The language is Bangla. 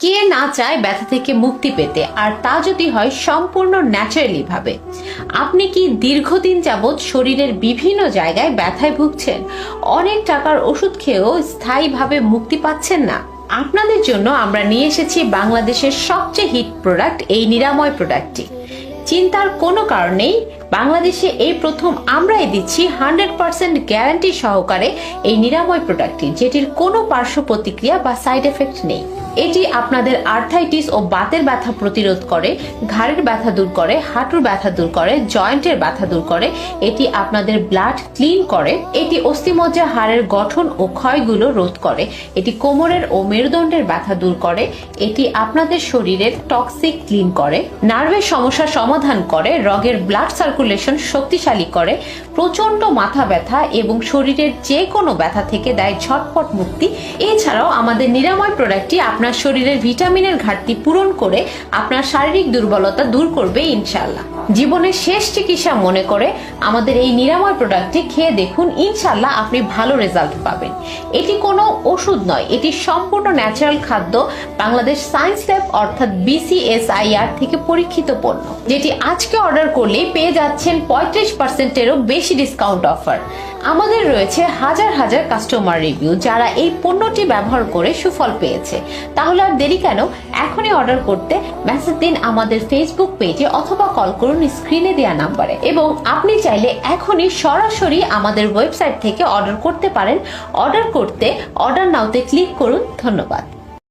কে না চায় ব্যথা থেকে মুক্তি পেতে, আর তা যদি হয় সম্পূর্ণ ন্যাচারালি ভাবে। আপনি কি দীর্ঘদিন যাবৎ শরীরের বিভিন্ন জায়গায় ব্যথায় ভুগছেন? অনেক টাকার ওষুধ খেয়েও স্থায়ীভাবে মুক্তি পাচ্ছেন না? আপনাদের জন্য আমরা নিয়ে এসেছি বাংলাদেশের সবচেয়ে হিট প্রোডাক্ট এই নিরাময় প্রোডাক্টটি চিন্তার কোনো কারণেই বাংলাদেশে এই প্রথম আমরাই দিচ্ছি হান্ড্রেড পার্সেন্ট গ্যারান্টি সহকারে এই নিরাময় প্রোডাক্টটি, যেটির কোনো পার্শ্ব প্রতিক্রিয়া বা সাইড এফেক্ট নেই। এটি আপনাদের আর্থাইটিস ও বাতের ব্যথা প্রতিরোধ করে, ঘাড়ের ব্যথা দূর করে, হাঁটুর ব্যথা দূর করে, জয়েন্টের ব্যথা দূর করে, এটি আপনাদের ব্লাড ক্লিন করে, এটি অস্থিমজ্জা হাড়ের গঠন ও ক্ষয়গুলো রোধ করে, এটি কোমরের ও মেরুদণ্ডের ব্যথা দূর করে, এটি আপনাদের শরীরের টক্সিক ক্লিন করে, নার্ভের সমস্যার সমাধান করে, রগের ব্লাড সার্কুলেশন শক্তিশালী করে প্রচণ্ড মাথা ব্যথা এবং শরীরের যে কোনো ব্যথা থেকে দেয় ঝটপট মুক্তি। এছাড়াও আমাদের নিরাময় প্রোডাক্টটি আপনার শরীরের ভিটামিনের ঘাটতি পূরণ করে আপনার শারীরিক দুর্বলতা দূর করবে ইনশাল্লাহ জীবনের শেষ চিকিৎসা মনে করে আমাদের এই নিরাময় প্রোডাক্টটি খেয়ে দেখুন ইনশাল্লাহ আপনি ভালো রেজাল্ট পাবেন। এটি কোনো ওষুধ নয়, এটি সম্পূর্ণ ন্যাচারাল খাদ্য, বাংলাদেশ সায়েন্স ল্যাব অর্থাৎ বিসিএসআইআর থেকে পরীক্ষিত পণ্য, যেটি আজকে অর্ডার করলেই পেয়ে যাচ্ছেন পঁয়ত্রিশ পার্সেন্টেরও বেশি ডিসকাউন্ট অফার আমাদের রয়েছে হাজার হাজার কাস্টমার রিভিউ যারা এই পণ্যটি ব্যবহার করে সুফল পেয়েছে। তাহলে আর দেরি কেন? এখনই অর্ডার করতে মেসেজ দিন আমাদের ফেসবুক পেজে অথবা কল করুন স্ক্রিনে দেওয়া নাম্বারে এবং আপনি চাইলে এখনই সরাসরি আমাদের ওয়েবসাইট থেকে অর্ডার করতে পারেন। অর্ডার করতে অর্ডার নাওতে ক্লিক করুন। ধন্যবাদ।